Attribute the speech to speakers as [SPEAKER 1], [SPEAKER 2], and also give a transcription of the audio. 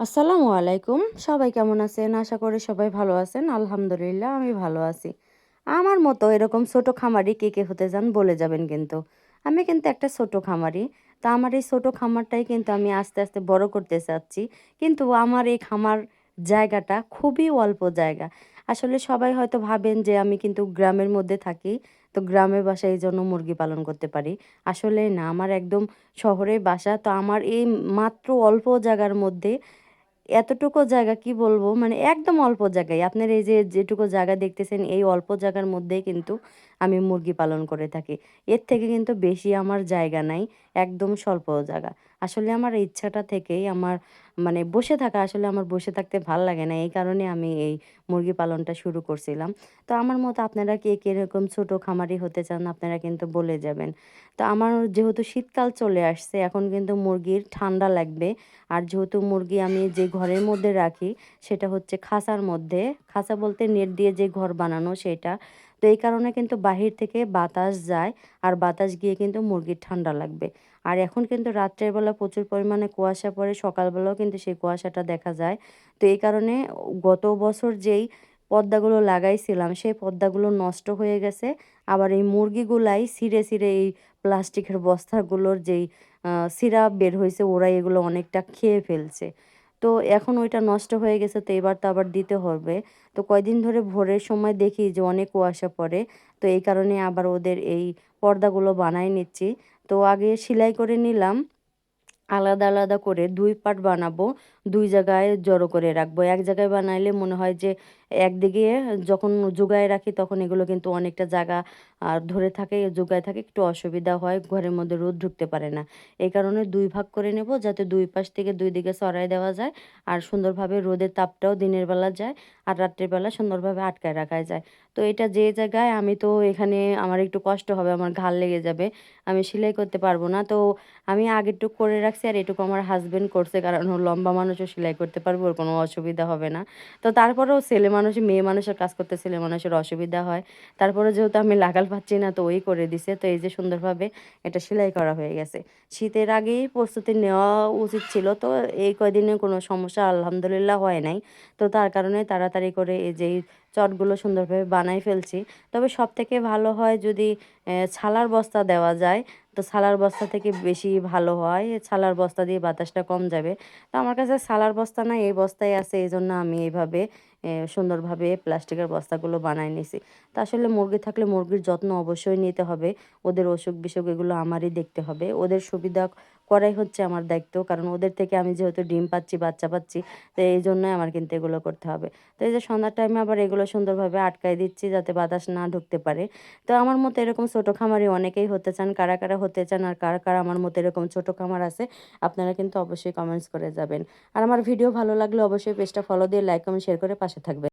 [SPEAKER 1] আসসালামু আলাইকুম। সবাই কেমন আছেন? আশা করি সবাই ভালো আছেন। আলহামদুলিল্লাহ, আমি ভালো আছি। আমার মতো এরকম ছোট খামারি কে কে হতে যান বলে যাবেন কিন্তু। আমি কিন্তু একটা ছোট খামারি। তা আমার এই ছোট খামারটাই কিন্তু আমি আস্তে আস্তে বড় করতে চাচ্ছি। কিন্তু আমার এই খামার জায়গাটা খুবই অল্প জায়গা। আসলে সবাই হয়তো ভাবেন যে আমি কিন্তু গ্রামের মধ্যে থাকি। তো গ্রামের বাসায় এই জন্য মুরগি পালন করতে পারি। আসলে না, আমার একদম শহরে বাসা। তো আমার এই মাত্র অল্প জায়গার মধ্যে এতটুকু জায়গা কি বলব? মানে একদম অল্প জায়গায়। আপনার এই যে যেটুকু জায়গা দেখতেছেন, এই অল্প জায়গার মধ্যেই কিন্তু আমি মুরগি পালন করে থাকি। এর থেকে কিন্তু বেশি আমার জায়গা নাই, একদম স্বল্প জায়গা। আসলে আমার ইচ্ছাটা থেকেই আমার মানে বসে থাকা, আসলে আমার বসে থাকতে ভালো লাগে না। এই কারণে আমি এই মুরগি পালনটা শুরু করছিলাম। তো আমার মতো আপনারা কে কীরকম ছোট খামারি হতে চান আপনারা কিন্তু বলে যাবেন। তো আমার যেহেতু শীতকাল চলে আসছে, এখন কিন্তু মুরগির ঠান্ডা লাগবে। আর যেহেতু মুরগি আমি যে ঘরের মধ্যে রাখি, সেটা হচ্ছে খাঁচার মধ্যে। খাঁচা বলতে নেট দিয়ে যে ঘর বানানো, সেটা তো এই কারণে কিন্তু বাহির থেকে বাতাস যায় আর বাতাস গিয়ে কিন্তু মুরগির ঠান্ডা লাগবে। আর এখন কিন্তু রাত্রের বেলা প্রচুর পরিমাণে কুয়াশা পড়ে, সকালবেলাও কিন্তু সেই কুয়াশাটা দেখা যায়। তো এই কারণে গত বছর যেই পদ্মাগুলো লাগাইছিলাম, সেই পদ্মাগুলো নষ্ট হয়ে গেছে। আবার এই মুরগিগুলাই ছিঁড়ে ছিঁড়ে এই প্লাস্টিকের বস্তাগুলোর যেই সিরাপ বের হয়েছে ওরা এগুলো অনেকটা খেয়ে ফেলছে। তো এখন ওইটা নষ্ট হয়ে গেছে, তো এবার তো আবার দিতে হবে। তো কয়দিন ধরে ভোরের সময় দেখি যে অনেক কুয়াশা পড়ে, তো এই কারণে আবার ওদের এই পর্দাগুলো বানাই নিচ্ছি। তো আগে সেলাই করে নিলাম, আলাদা আলাদা করে দুই পার্ট বানাবো, দুই জায়গায় জড়ো করে রাখব। এক জায়গায় বানাইলে মনে হয় যে একদিকে যখন জোগায় রাখি তখন এগুলো কিন্তু অনেকটা জায়গা আর ধরে থাকে, জোগায় থাকে, একটু অসুবিধা হয়, ঘরের মধ্যে রোদ ঢুকতে পারে না। এই কারণে দুই ভাগ করে নেব যাতে দুই পাশ থেকে দুই দিকে সরাই দেওয়া যায় আর সুন্দরভাবে রোদের তাপটাও দিনের বেলা যায় আর রাত্রের বেলা সুন্দরভাবে আটকায় রাখা যায়। তো এটা যে জায়গায় আমি তো এখানে আমার একটু কষ্ট হবে, আমার ঘাল লেগে যাবে, আমি সেলাই করতে পারব না। তো আমি আগেরটুক করে রাখছি আর এটুকু আমার হাজব্যান্ড করছে, কারণ লম্বা মানুষও সেলাই করতে পারব, ওর কোনো অসুবিধা হবে না। তো তারপরেও ছেলে মানুষ মেয়ে মানুষের কাজ করতে ছেলে মানুষের অসুবিধা হয়। তারপরে যেহেতু আমি লাগাল পাচ্ছি না, তো ওই করে দিছে। তো এই যে সুন্দরভাবে এটা সেলাই করা হয়ে গেছে। শীতের আগেই প্রস্তুতি নেওয়া উচিত ছিল। তো এই কয়দিনে কোনো সমস্যা আলহামদুলিল্লাহ হয় নাই। তো তার কারণে তাড়াতাড়ি করে এই যে চটগুলো সুন্দরভাবে বানাই ফেলছি। তবে সব থেকে ভালো হয় যদি ছালার বস্তা দেওয়া যায়, তো ছালার বস্তা থেকে বেশি ভালো হয়। ছালার বস্তা দিয়ে বাতাসটা কম যাবে। তো আমার কাছে ছালার বস্তা না এই বস্তায় আছে। এই জন্য আমি এইভাবে সুন্দরভাবে প্লাস্টিকের বস্তাগুলো বানাই নিছি। তা আসলে মুরগি থাকলে মুরগির যত্ন অবশ্যই নিতে হবে। ওদের অসুখ বিসুখ এগুলো আমারই দেখতে হবে। ওদের সুবিধা করাই হচ্ছে আমার দায়িত্ব। কারণ ওদের থেকে আমি যেহেতু ডিম পাচ্ছি, বাচ্চা পাচ্ছি, তো এই জন্যই আমার কিন্তু এগুলো করতে হবে। তো এই যে সন্ধ্যার টাইমে আবার এগুলো সুন্দরভাবে আটকাই দিচ্ছি যাতে বাতাস না ঢুকতে পারে। তো আমার মতো এরকম ছোটো খামারি অনেকেই হতে চান, কারা কারা হতে চান আর কারা কারা আমার মতো এরকম ছোটো খামার আছে, আপনারা কিন্তু অবশ্যই কমেন্টস করে যাবেন। আর আমার ভিডিও ভালো লাগলে অবশ্যই পেজটা ফলো দিয়ে লাইক কমেন্ট শেয়ার করে পাশে থাকবেন